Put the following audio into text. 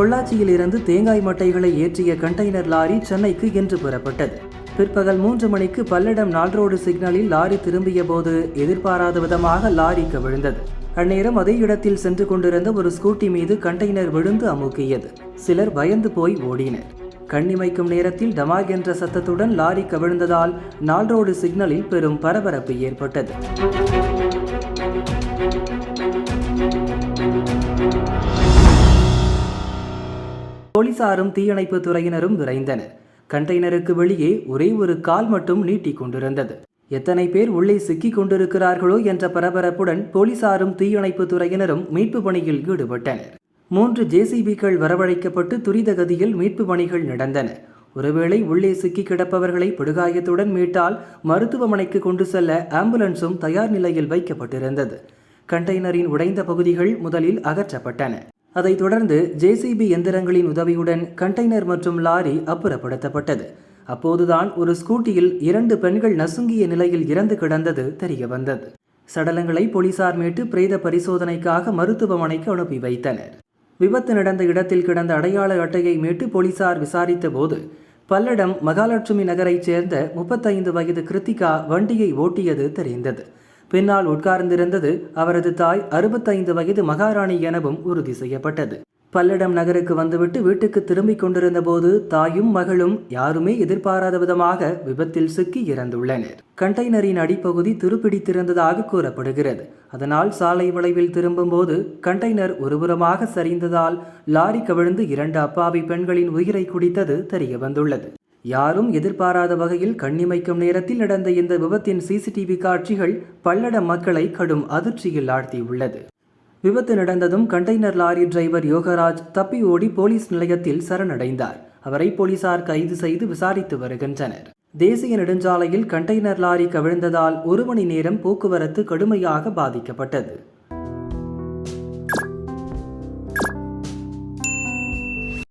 பொள்ளாச்சியில் இருந்து தேங்காய் மட்டைகளை ஏற்றிய கண்டெய்னர் லாரி சென்னைக்கு இன்று புறப்பட்டது. பிற்பகல் மூன்று மணிக்கு பல்லடம் நால் ரோடு சிக்னலில் லாரி திரும்பிய போது எதிர்பாராத விதமாக லாரி கவிழ்ந்தது அந்நேரம் அதே இடத்தில் சென்று கொண்டிருந்த ஒரு ஸ்கூட்டி மீது கண்டெய்னர் விழுந்து அமுக்கியது. சிலர் பயந்து போய் ஓடினர். கண்ணிமைக்கும் நேரத்தில் டமாக் என்ற சத்தத்துடன் லாரி கவிழ்ந்ததால் நால் ரோடு சிக்னலில் பெரும் பரபரப்பு ஏற்பட்டது. போலீசாரும் தீயணைப்பு துறையினரும் விரைந்தனர். கண்டெய்னருக்கு வெளியே ஒரே ஒரு கால் மட்டும் நீட்டிக் கொண்டிருந்தது. எத்தனை பேர் உள்ளே சிக்கிக் கொண்டிருக்கிறார்களோ என்ற பரபரப்புடன் போலீசாரும் தீயணைப்பு துறையினரும் மீட்பு பணியில் ஈடுபட்டனர். மூன்று ஜேசிபிக்கள் வரவழைக்கப்பட்டு துரித கதியில் மீட்பு பணிகள் நடந்தன. ஒருவேளை உள்ளே சிக்கி கிடப்பவர்களை படுகாயத்துடன் மீட்டால் மருத்துவமனைக்கு கொண்டு செல்ல ஆம்புலன்ஸும் தயார் நிலையில் வைக்கப்பட்டிருந்தது. கண்டெய்னரின் உடைந்த பகுதிகள் முதலில் அகற்றப்பட்டன. அதைத் தொடர்ந்து ஜேசிபி எந்திரங்களின் உதவியுடன் கண்டெய்னர் மற்றும் லாரி அப்புறப்படுத்தப்பட்டது. அப்போதுதான் ஒரு ஸ்கூட்டியில் இரண்டு பெண்கள் நசுங்கிய நிலையில் இறந்து கிடந்தது தெரிய வந்தது சடலங்களை போலீசார் மீட்டு பிரேத பரிசோதனைக்காக மருத்துவமனைக்கு அனுப்பி வைத்தனர். விபத்து நடந்த இடத்தில் கிடந்த அடையாள அட்டையை மீட்டு போலீசார் விசாரித்த போது பல்லடம் மகாலட்சுமி நகரைச் சேர்ந்த முப்பத்தைந்து வயது கிருத்திகா வண்டியை ஓட்டியது தெரிந்தது. பின்னால் உட்கார்ந்திருந்தது அவரது தாய் அறுபத்தைந்து வயது மகாராணி எனவும் உறுதி செய்யப்பட்டது. பல்லடம் நகருக்கு வந்துவிட்டு வீட்டுக்கு திரும்பிக் கொண்டிருந்த போது தாயும் மகளும் யாருமே எதிர்பாராத விதமாக விபத்தில் சிக்கி இறந்துள்ளனர். கண்டெய்னரின் அடிப்பகுதி துருப்பிடித்திருந்ததாக கூறப்படுகிறது. அதனால் சாலை வளைவில் திரும்பும்போது கண்டெய்னர் ஒருபுறமாக சரிந்ததால் லாரி கவிழ்ந்து இரண்டு அப்பாவி பெண்களின் உயிரை குடித்தது தெரிய வந்துள்ளது யாரும் எதிர்பாராத வகையில் கண்ணிமைக்கும் நேரத்தில் நடந்த இந்த விபத்தின் சிசிடிவி காட்சிகள் பல்லட மக்களை கடும் அதிர்ச்சியில் ஆழ்த்தியுள்ளது. விபத்து நடந்ததும் கண்டெய்னர் லாரி டிரைவர் யோகராஜ் தப்பி ஓடி போலீஸ் நிலையத்தில் சரணடைந்தார். அவரை போலீசார் கைது செய்து விசாரித்து வருகின்றனர். தேசிய நெடுஞ்சாலையில் கண்டெய்னர் லாரி கவிழ்ந்ததால் ஒரு மணி நேரம் போக்குவரத்து கடுமையாக பாதிக்கப்பட்டது.